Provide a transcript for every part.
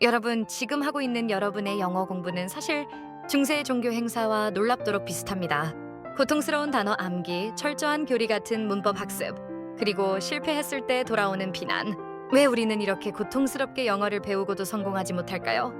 여러분, 지금 하고 있는 여러분의 영어 공부는 사실 중세 종교 행사와 놀랍도록 비슷합니다. 고통스러운 단어 암기, 철저한 교리 같은 문법 학습, 그리고 실패했을 때 돌아오는 비난. 왜 우리는 이렇게 고통스럽게 영어를 배우고도 성공하지 못할까요?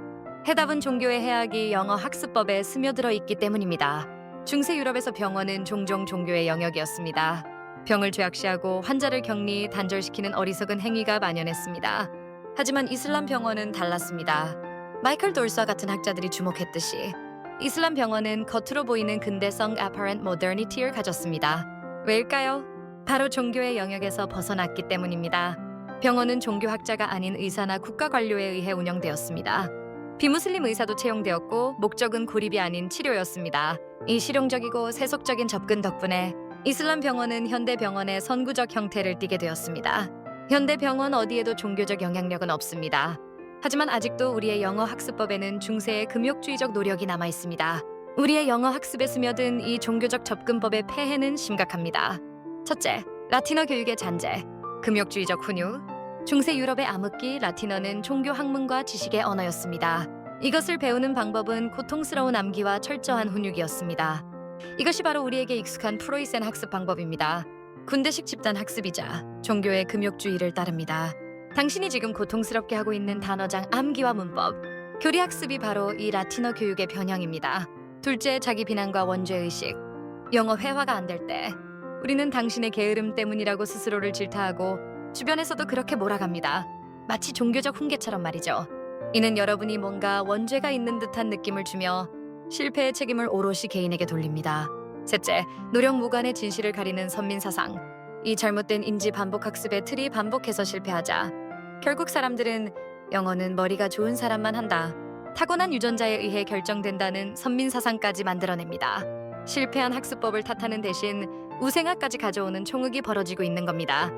해답은 종교의 해악이 영어 학습법에 스며들어 있기 때문입니다. 중세 유럽에서 병원은 종종 종교의 영역이었습니다. 병을 죄악시하고 환자를 격리, 단절시키는 어리석은 행위가 만연했습니다. 하지만 이슬람 병원은 달랐습니다. 마이클 돌스와 같은 학자들이 주목했듯이 이슬람 병원은 겉으로 보이는 근대성 apparent modernity를 가졌습니다. 왜일까요? 바로 종교의 영역에서 벗어났기 때문입니다. 병원은 종교학자가 아닌 의사나 국가 관료에 의해 운영되었습니다. 비무슬림 의사도 채용되었고 목적은 고립이 아닌 치료였습니다. 이 실용적이고 세속적인 접근 덕분에 이슬람 병원은 현대 병원의 선구적 형태를 띠게 되었습니다. 현대 병원 어디에도 종교적 영향력은 없습니다. 하지만 아직도 우리의 영어 학습법에는 중세의 금욕주의적 노력이 남아 있습니다. 우리의 영어 학습에 스며든 이 종교적 접근법의 폐해는 심각합니다. 첫째, 라틴어 교육의 잔재, 금욕주의적 훈육. 중세 유럽의 암흑기 라틴어는 종교 학문과 지식의 언어였습니다. 이것을 배우는 방법은 고통스러운 암기와 철저한 훈육이었습니다. 이것이 바로 우리에게 익숙한 프로이센 학습 방법입니다. 군대식 집단 학습이자 종교의 금욕주의를 따릅니다. 당신이 지금 고통스럽게 하고 있는 단어장 암기와 문법, 교리 학습이 바로 이 라틴어 교육의 변형입니다. 둘째, 자기 비난과 원죄 의식. 영어 회화가 안 될 때 우리는 당신의 게으름 때문이라고 스스로를 질타하고 주변에서도 그렇게 몰아갑니다. 마치 종교적 훈계처럼 말이죠. 이는 여러분이 뭔가 원죄가 있는 듯한 느낌을 주며 실패의 책임을 오롯이 개인에게 돌립니다. 셋째, 노력 무관의 진실을 가리는 선민 사상. 이 잘못된 인지 반복 학습의 틀이 반복해서 실패하자 결국 사람들은 영어는 머리가 좋은 사람만 한다. 타고난 유전자에 의해 결정된다는 선민 사상까지 만들어냅니다. 실패한 학습법을 탓하는 대신 우생학까지 가져오는 총흙이 벌어지고 있는 겁니다.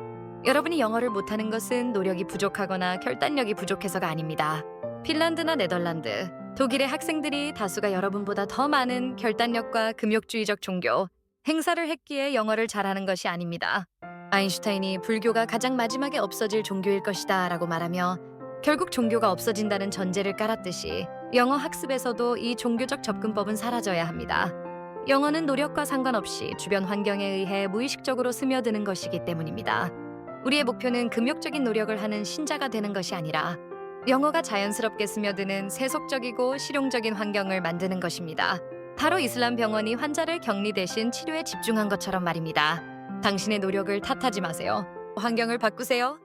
여러분이 영어를 못하는 것은 노력이 부족하거나 결단력이 부족해서가 아닙니다. 핀란드나 네덜란드, 독일의 학생들이 다수가 여러분보다 더 많은 결단력과 금욕주의적 종교, 행사를 했기에 영어를 잘하는 것이 아닙니다. 아인슈타인이 불교가 가장 마지막에 없어질 종교일 것이다 라고 말하며 결국 종교가 없어진다는 전제를 깔았듯이 영어 학습에서도 이 종교적 접근법은 사라져야 합니다. 영어는 노력과 상관없이 주변 환경에 의해 무의식적으로 스며드는 것이기 때문입니다. 우리의 목표는 금욕적인 노력을 하는 신자가 되는 것이 아니라 영어가 자연스럽게 스며드는 세속적이고 실용적인 환경을 만드는 것입니다. 바로 이슬람 병원이 환자를 격리 대신 치료에 집중한 것처럼 말입니다. 당신의 노력을 탓하지 마세요. 환경을 바꾸세요.